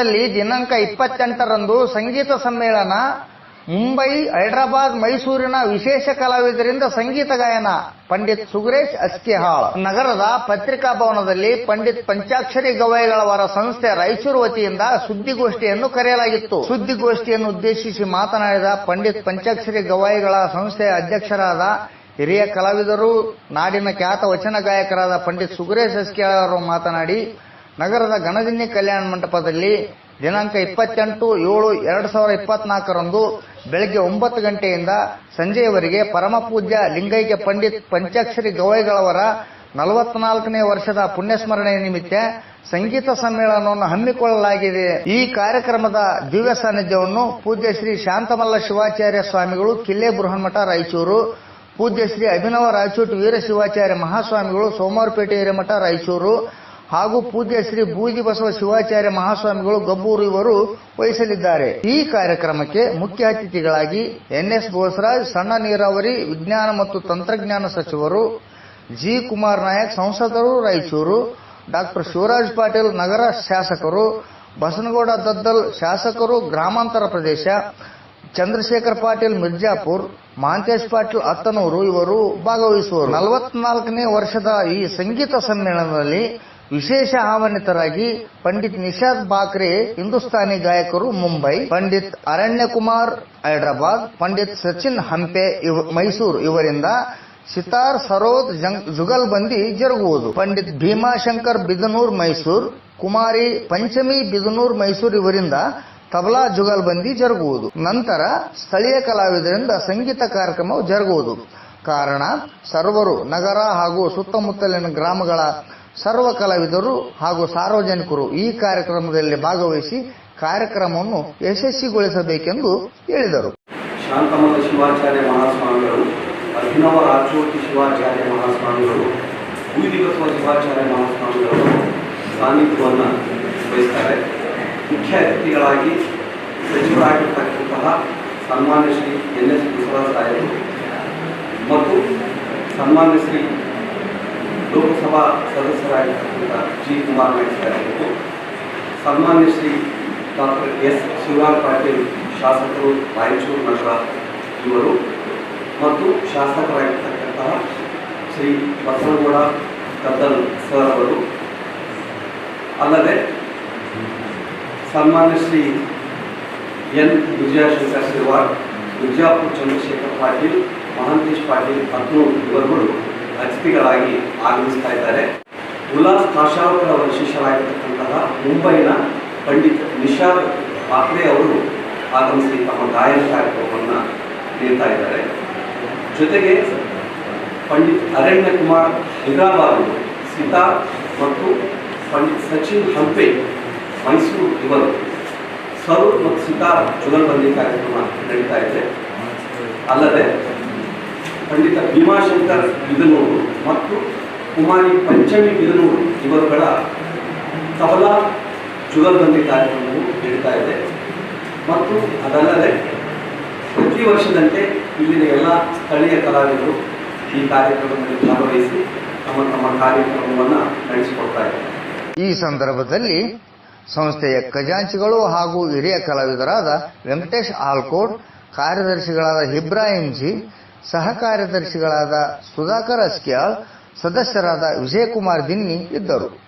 ಪಟ್ಟಣದಲ್ಲಿ ದಿನಾಂಕ ಇಪ್ಪತ್ತೆಂಟರಂದು ಸಂಗೀತ ಸಮ್ಮೇಳನ, ಮುಂಬೈ, ಹೈದರಾಬಾದ್, ಮೈಸೂರಿನ ವಿಶೇಷ ಕಲಾವಿದರಿಂದ ಸಂಗೀತ ಗಾಯನ, ಪಂಡಿತ್ ಸುಗ್ರೇಶ್ ಅಸ್ಕಿಹಾಳ್ ನಗರದ ಪತ್ರಿಕಾ ಭವನದಲ್ಲಿ ಪಂಡಿತ್ ಪಂಚಾಕ್ಷರಿ ಗವಾಯಿಗಳವರ ಸಂಸ್ಥೆ ರಾಯಚೂರು ವತಿಯಿಂದ ಸುದ್ದಿಗೋಷ್ಠಿಯನ್ನು ಕರೆಯಲಾಗಿತ್ತು. ಸುದ್ದಿಗೋಷ್ಠಿಯನ್ನು ಉದ್ದೇಶಿಸಿ ಮಾತನಾಡಿದ ಪಂಡಿತ್ ಪಂಚಾಕ್ಷರಿ ಗವಾಯಿಗಳ ಸಂಸ್ಥೆಯ ಅಧ್ಯಕ್ಷರಾದ ಹಿರಿಯ ಕಲಾವಿದರು, ನಾಡಿನ ಖ್ಯಾತ ವಚನ ಗಾಯಕರಾದ ಪಂಡಿತ್ ಸುಗ್ರೇಶ್ ಅಸ್ಕಿಹಾಳ್ ಅವರು ಮಾತನಾಡಿ ನಗರದ ಗಣದಿನ್ನಿ ಕಲ್ಯಾಣ ಮಂಟಪದಲ್ಲಿ ದಿನಾಂಕ ಇಪ್ಪತ್ತೆಂಟು ಏಳು ಎರಡು ಸಾವಿರ ಇಪ್ಪತ್ನಾಲ್ಕರಂದು ಬೆಳಗ್ಗೆ ಒಂಬತ್ತು ಗಂಟೆಯಿಂದ ಸಂಜೆಯವರೆಗೆ ಪರಮ ಪೂಜ್ಯ ಲಿಂಗೈಕ್ಯ ಪಂಡಿತ್ ಪಂಚಾಕ್ಷರಿ ಗವಾಯಿಗಳವರ ನಲವತ್ನಾಲ್ಕನೇ ವರ್ಷದ ಪುಣ್ಯಸ್ಮರಣೆ ನಿಮಿತ್ತ ಸಂಗೀತ ಸಮ್ಮೇಳನವನ್ನು ಹಮ್ಮಿಕೊಳ್ಳಲಾಗಿದೆ. ಈ ಕಾರ್ಯಕ್ರಮದ ದಿವ್ಯ ಸಾನ್ನಿಧ್ಯವನ್ನು ಪೂಜ್ಯ ಶ್ರೀ ಶಾಂತಮಲ್ಲ ಶಿವಾಚಾರ್ಯ ಸ್ವಾಮಿಗಳು, ಕಿಲ್ಲೆ ಬೃಹನ್ಮಠ, ರಾಯಚೂರು. ಪೂಜ್ಯ ಶ್ರೀ ಅಭಿನವ ರಾಯಚೂಟ್ ವೀರ ಶಿವಾಚಾರ್ಯ ಮಹಾಸ್ವಾಮಿಗಳು ಸೋಮವಾರಪೇಟೆ ಹಿರೇಮಠ, ರಾಯಚೂರು. ಹಾಗೂ ಪೂಜ್ಯ ಶ್ರೀ ಬೂದಿ ಬಸವ ಶಿವಾಚಾರ್ಯ ಮಹಾಸ್ವಾಮಿಗಳು ಗಬ್ಬೂರು ಇವರು ವಹಿಸಲಿದ್ದಾರೆ. ಈ ಕಾರ್ಯಕ್ರಮಕ್ಕೆ ಮುಖ್ಯ ಅತಿಥಿಗಳಾಗಿ ಎನ್ಎಸ್ ಬೋಸರಾಜ್, ಸಣ್ಣ ನೀರಾವರಿ, ವಿಜ್ಞಾನ ಮತ್ತು ತಂತ್ರಜ್ಞಾನ ಸಚಿವರು ಜಿ ಕುಮಾರ್ ನಾಯಕ್, ಸಂಸದರು ರಾಯಚೂರು, ಡಾಕ್ಟರ್ ಶಿವರಾಜ್ ಪಾಟೀಲ್, ನಗರ ಶಾಸಕರು, ಬಸನಗೌಡ ದದ್ದಲ್, ಶಾಸಕರು, ಗ್ರಾಮಾಂತರ ಪ್ರದೇಶ, ಚಂದ್ರಶೇಖರ್ ಪಾಟೀಲ್, ಮಿರ್ಜಾಪುರ್, ಮಾಂತೇಶ್ ಪಾಟೀಲ್, ಅತ್ತನೂರು ಇವರು ಭಾಗವಹಿಸುವರು. ನಲವತ್ನಾಲ್ಕನೇ ವರ್ಷದ ಈ ಸಂಗೀತ ಸಮ್ಮೇಳನದಲ್ಲಿ ವಿಶೇಷ ಆಹ್ವಾನಿತರಾಗಿ ಪಂಡಿತ್ ನಿಷಾದ್ ಬಾಕ್ರೆ, ಹಿಂದೂಸ್ತಾನಿ ಗಾಯಕರು ಮುಂಬೈ, ಪಂಡಿತ್ ಅರಣ್ಯ ಕುಮಾರ್ ಹೈದರಾಬಾದ್, ಪಂಡಿತ್ ಸಚಿನ್ ಹಂಪೆ ಮೈಸೂರು ಇವರಿಂದ ಸಿತಾರ್ ಸರೋದ್ ಜುಗಲ್ ಬಂದಿ ಜರುಗುವುದು. ಪಂಡಿತ್ ಭೀಮಾಶಂಕರ್ ಬಿದನೂರ್ ಮೈಸೂರು, ಕುಮಾರಿ ಪಂಚಮಿ ಬಿದನೂರ್ ಮೈಸೂರು ಇವರಿಂದ ತಬಲಾ ಜುಗಲ್ ಬಂದಿ ಜರುಗುವುದು. ನಂತರ ಸ್ಥಳೀಯ ಕಲಾವಿದರಿಂದ ಸಂಗೀತ ಕಾರ್ಯಕ್ರಮವು ಜರುಗುವುದು. ಕಾರಣ, ಸರ್ವರು ನಗರ ಹಾಗೂ ಸುತ್ತಮುತ್ತಲಿನ ಗ್ರಾಮಗಳ ಸರ್ವ ಕಲಾವಿದರು ಹಾಗೂ ಸಾರ್ವಜನಿಕರು ಈ ಕಾರ್ಯಕ್ರಮದಲ್ಲಿ ಭಾಗವಹಿಸಿ ಕಾರ್ಯಕ್ರಮವನ್ನು ಯಶಸ್ವಿಗೊಳಿಸಬೇಕೆಂದು ಹೇಳಿದರು. ಶಾಂತಮತ ಶಿವಾಚಾರ್ಯ ಮಹಾಸ್ವಾಮಿಗಳು, ಅಭಿನವ ರಾಜೋಟಿ ಶಿವಾಚಾರ್ಯ ಮಹಾಸ್ವಾಮಿಗಳು ಬಸವ ಶಿವಾಚಾರ್ಯ ಮಹಾಸ್ವಾಮಿಗಳು ಸಾನ್ನಿಧ್ಯವನ್ನು ವಹಿಸ್ತಾರೆ. ಮುಖ್ಯ ಅತಿಥಿಗಳಾಗಿ ಸಚಿವರಾಗಿರ್ತಕ್ಕಂತಹ ಸನ್ಮಾನ್ಯ ಶ್ರೀ ಎನ್ ಎಸ್ ಬಸವರಾಜ್ ಮತ್ತು ಸನ್ಮಾನ್ಯ ಶ್ರೀ ಲೋಕಸಭಾ ಸದಸ್ಯರಾಗಿರ್ತಕ್ಕಂಥ ಜಿ ಕುಮಾರ್ ನಾಯ್ಕ ಸಾಹೇಬರು ಸನ್ಮಾನ್ಯ ಶ್ರೀ ಡಾಕ್ಟರ್ ಎಸ್ ಶಿವರಾಮ್ ಪಾಟೀಲ್ ಶಾಸಕರು ರಾಯಚೂರು ನಗರ ಇವರು ಮತ್ತು ಶಾಸಕರಾಗಿರ್ತಕ್ಕಂತಹ ಶ್ರೀ ಬಸವಗೌಡ ಕದ್ದಲ್ ಸರ್ ಅವರು ಅಲ್ಲದೆ ಸನ್ಮಾನ್ಯ ಶ್ರೀ ಎನ್ ವಿಜಯಶಂಕರ್ ಶಿರ್ವಾರ್ ವಿಜಯಪುರ ಚಂದ್ರಶೇಖರ್ ಪಾಟೀಲ್ ಮಹಾಂತೇಶ್ ಪಾಟೀಲ್ ಹತ್ನೂರ್ ಇವರುಗಳು ಅತಿಥಿಗಳಾಗಿ ಆಗಮಿಸ್ತಾ ಇದ್ದಾರೆ. ಉಲ್ಲಾಸ್ ಕಾಶಾವಕರ ಅವರ ಶಿಷ್ಯರಾಗಿರ್ತಕ್ಕಂತಹ ಮುಂಬೈನ ಪಂಡಿತ್ ನಿಶಾದ್ ಪಾತ್ರೆ ಅವರು ಆಗಮಿಸಿ ತಮ್ಮ ಗಾಯನ ಕಾರ್ಯಕ್ರಮವನ್ನು ನೀಡ್ತಾ ಇದ್ದಾರೆ. ಜೊತೆಗೆ ಪಂಡಿತ್ ಅರಣ್ಯ ಕುಮಾರ್ ಹೈದರಾಬಾದ್ ಸೀತಾ ಮತ್ತು ಪಂಡಿತ್ ಸಚಿನ್ ಹಂಪೆ, ಮೈಸೂರು ಇವರು ಸರು ಮತ್ತು ಸಿತಾರ್ ಜುಗಲ್ಬಂದಿ ಕಾರ್ಯಕ್ರಮ ನಡೀತಾ ಇದೆ. ಅಲ್ಲದೆ ಪಂಡಿತ ಭೀಮಾಶಂಕರ್ ಬಿದನೂರು ಮತ್ತು ಕುಮಾರಿ ಪಂಚಮಿ ಬಿದನೂರು ಇವರುಗಳ ತಬಲಾ ಜುಗಲ್ಬಂದಿ ಕಾರ್ಯಕ್ರಮವು ನಡೀತಾ ಇದೆ. ಮತ್ತು ಅದಲ್ಲದೆ ಪ್ರತಿ ವರ್ಷದಂತೆ ಇಲ್ಲಿನ ಎಲ್ಲ ಸ್ಥಳೀಯ ಕಲಾವಿದರು ಈ ಕಾರ್ಯಕ್ರಮದಲ್ಲಿ ಭಾಗವಹಿಸಿ ತಮ್ಮ ತಮ್ಮ ಕಾರ್ಯಕ್ರಮವನ್ನು ನಡೆಸಿಕೊಡ್ತಾ ಈ ಸಂದರ್ಭದಲ್ಲಿ ಸಂಸ್ಥೆಯ ಖಜಾಂಚಿಗಳು ಹಾಗೂ ಹಿರಿಯ ಕಲಾವಿದರಾದ ವೆಂಕಟೇಶ್ ಆಲ್ಕೋಡ್ ಕಾರ್ಯದರ್ಶಿಗಳಾದ ಇಬ್ರಾಹಿಂ ಜಿ ಸಹ ಕಾರ್ಯದರ್ಶಿಗಳಾದ ಸುಧಾಕರ್ ಅಸ್ಕ್ಯಾಳ್ ಸದಸ್ಯರಾದ ವಿಜಯಕುಮಾರ್ ದಿನ್ನಿ ಇದ್ದರು.